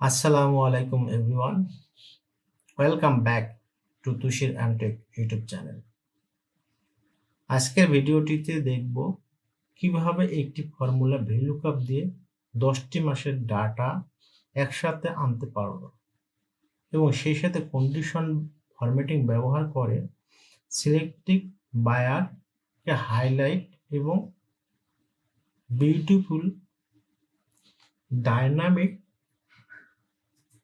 আসসালামু আলাইকুম, everyone. Welcome back to তুষির অ্যান্টেক ইউটিউব চ্যানেল। আজকের ভিডিওটিতে দেখব কীভাবে একটি ফর্মুলা ভ্যালুকাপ দিয়ে দশটি মাসের ডাটা একসাথে আনতে পারব এবং সেই সাথে কন্ডিশন ফরম্যাটিং ব্যবহার করে সিলেক্টিভ বায়ারকে হাইলাইট এবং বিউটিফুল ডাইনামিক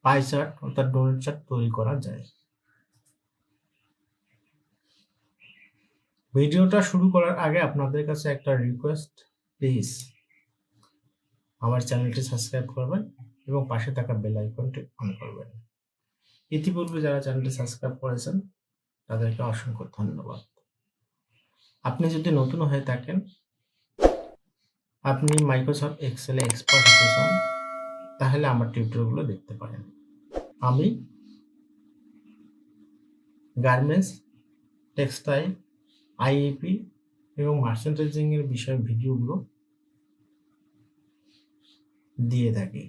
পাই চার্ট অর্থাৎ ডোনেট চার্ট তৈরি করা যায়। ভিডিওটা শুরু করার আগে আপনাদের কাছে একটা রিকোয়েস্ট প্লিজ আমার চ্যানেলটি সাবস্ক্রাইব করবেন এবং পাশে থাকা বেল আইকনটি অন করবেন। ইতিপূর্বে যারা চ্যানেলটি সাবস্ক্রাইব করেছেন, তাদেরকে অসংখ্য ধন্যবাদ। আপনি যদি নতুন হয়ে থাকেন, আপনি মাইক্রোসফট এক্সেলে এক্সপার্ট হতে চান তাহলে আমার টিউটোরিয়ালগুলো দেখতে পারেন। আমি গার্মেন্টস টেক্সটাইল আইএপি এবং মার্চেন্টাইজিং এর বিষয়ে ভিডিওগুলো দিয়ে থাকি।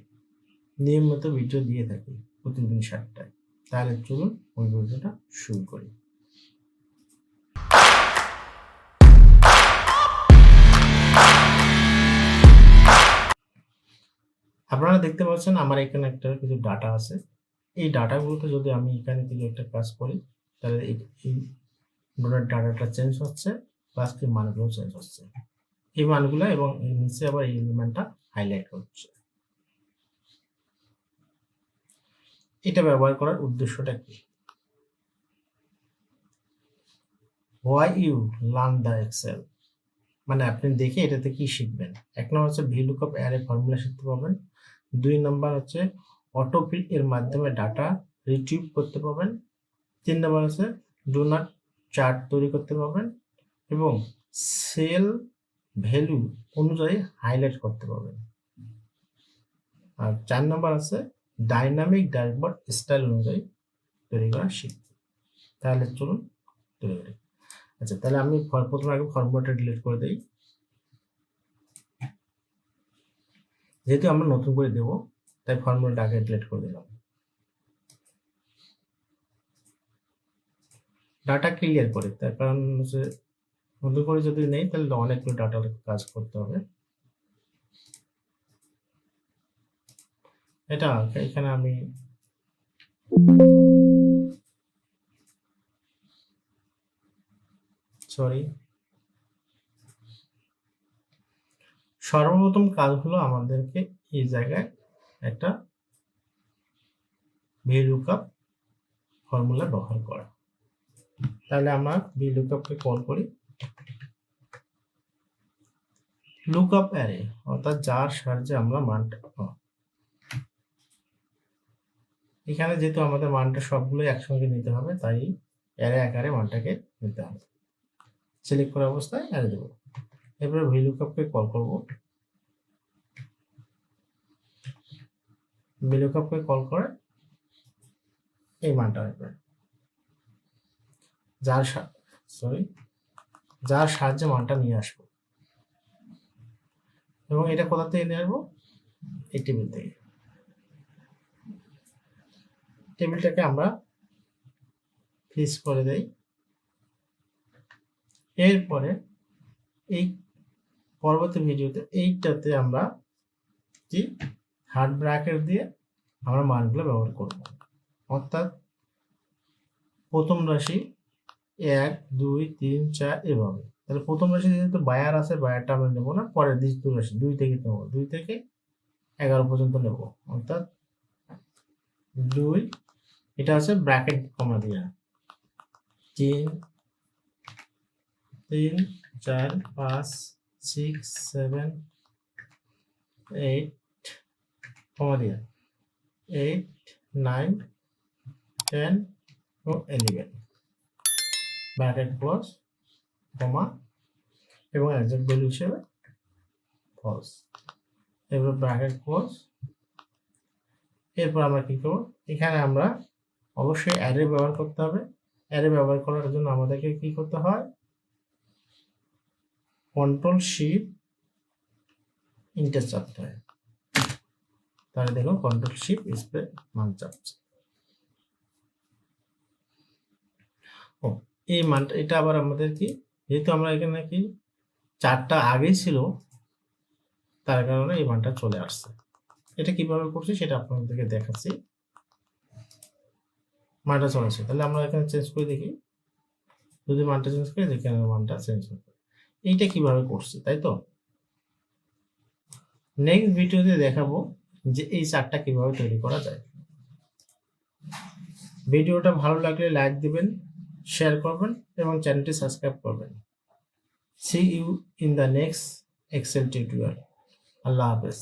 নিয়মিত ভিডিও দিয়ে থাকি প্রতিদিন সাতটায়। তাহলে চলুন ওই ভিডিওটা শুরু করি। আপনারা দেখতে পাচ্ছেন আমার এখানে একটা কিছু ডাটা আছে। এই ডাটাগুলোতে যদি আমি এখানে কিছু একটা কাজ করি, তাহলে এই এই ডোনার ডাটাটা চেঞ্জ হচ্ছে প্লাস কি মানগুলো চেঞ্জ হচ্ছে। এই মানগুলো এবং এর নিচে আবার এই এলিমেন্টটা হাইলাইট হচ্ছে এটা ব্যবহার করার উদ্দেশ্যটা কি? Why you learn the Excel মানে আপনি দেখে এটাতে কি শিখবেন? এক নম্বর হচ্ছে ভিলুকআপ অ্যারে ফর্মুলা শিখতে পাবেন দুই নম্বর হচ্ছে অটোফিল এর মাধ্যমে ডাটা রিট্রিভ করতে পাবেন তিন নম্বর হচ্ছে ডোনাট চার্ট তৈরি করতে পারবেন এবং সেল ভ্যালু অনুযায়ী হাইলাইট করতে পারবেন। আর চার নম্বর আছে ডাইনামিক ড্যাশবোর্ড স্টাইল অনুযায়ী তৈরি করা শিখবে তাহলে চলুন তৈরি করি। আচ্ছা তাহলে আমি প্রথমে আগে ফর্মুলাটা ডিলিট করে দিই। যেহেতু আমরা নতুন করে দেবো, তাই ফর্মুলাটা আগে ডিলিট করে দিলাম। ডাটা ক্লিয়ার করে, তার কারণ হচ্ছে নতুন করে যদি নেই, তাহলে অনেকগুলো ডাটা কাজ করতে হবে। এটা, এখানে আমি সরি সর্বপ্রথম কাজ হলো আমাদেরকে এই জায়গায় একটা ভিলুকআপ ফর্মুলা ব্যবহার করা। তাহলে আমরা ভিলুকআপকে কল করি। লুকআপ অ্যারে, অর্থাৎ যার সাহায্যে আমরা মানটা ও। এখানে যেহেতু আমাদের মানটা সবগুলো একসঙ্গে নিতে হবে, তাই অ্যারে আকারে মানটাকে নিতে হবে। সিলেক্ট করা অবস্থায় অ্যারে দেবো। এরপরে ভিলুকআপকে কল করব। ভিলুকআপকে কল করে এই মানটা আসবে যার সরি যার সাহায্যে মানটা নিয়ে আসব। এবং এটা কোথা থেকে নিয়ে আসব? এই টেবিল থেকে। টেবিলটাকে আমরা ফিক্স করে দেই। এরপরে এই পরবর্তী ভিডিওতে এইটাতে আমরা কি হার্ড ব্র্যাকেট দিয়ে আমরা মানগুলো ব্যবহার করব। অর্থাৎ প্রথম রাশি এক, দুই, তিন, চার এভাবে। তাহলে প্রথম রাশি যেহেতু বায়ার আছে বায়ারটা আমরা নেব না পরে দ্বিতীয় রাশি দুই থেকে নেব, দুই থেকে এগারো পর্যন্ত নেব। অর্থাৎ দুই, এটা আছে ব্র্যাকেট কমা দিয়ে। তিন তিন, চার, পাঁচ সিক্স সেভেন এইট কমা দিয়ে এইট নাইন টেন ও ইলেভেন ব্র্যাকেট ক্লোজ কমা এবং একজাক্ট ভ্যালু হিসেবে ফলস এবার ব্র্যাকেট ক্লোজ এরপর আমরা কি করব? এখানে আমরা অবশ্যই অ্যারে ব্যবহার করতে হবে। অ্যারে ব্যবহার করার জন্য আমাদেরকে কি করতে হয়? কন্ট্রোল শিপ ইন্টার চাপতে হয় তাহলে দেখুন কন্ট্রোল শিপ স্প্রে মান চাপছে। ও, এই মানটা, এটা আবার আমাদের কি? যেহেতু আমরা এখানে কি চারটা আগেই ছিল, তার কারণে এই মানটা চলে আসছে। এটা কীভাবে করছি সেটা আপনাদেরকে দেখাচ্ছি। মানটা চলে আসছে। তাহলে আমরা এখানে চেঞ্জ করে দেখি। যদি মানটা চেঞ্জ করি, দেখি এখানে মানটা চেঞ্জ হবে এইটা কীভাবে করছে, তাই তো? নেক্সট ভিডিওতে দেখাবো যে এই চারটা কীভাবে তৈরি করা যায়। ভিডিওটা ভালো লাগলে লাইক দিবেন শেয়ার করবেন এবং চ্যানেলটি সাবস্ক্রাইব করবেন। See you in the next Excel tutorial আল্লাহ হাফেজ।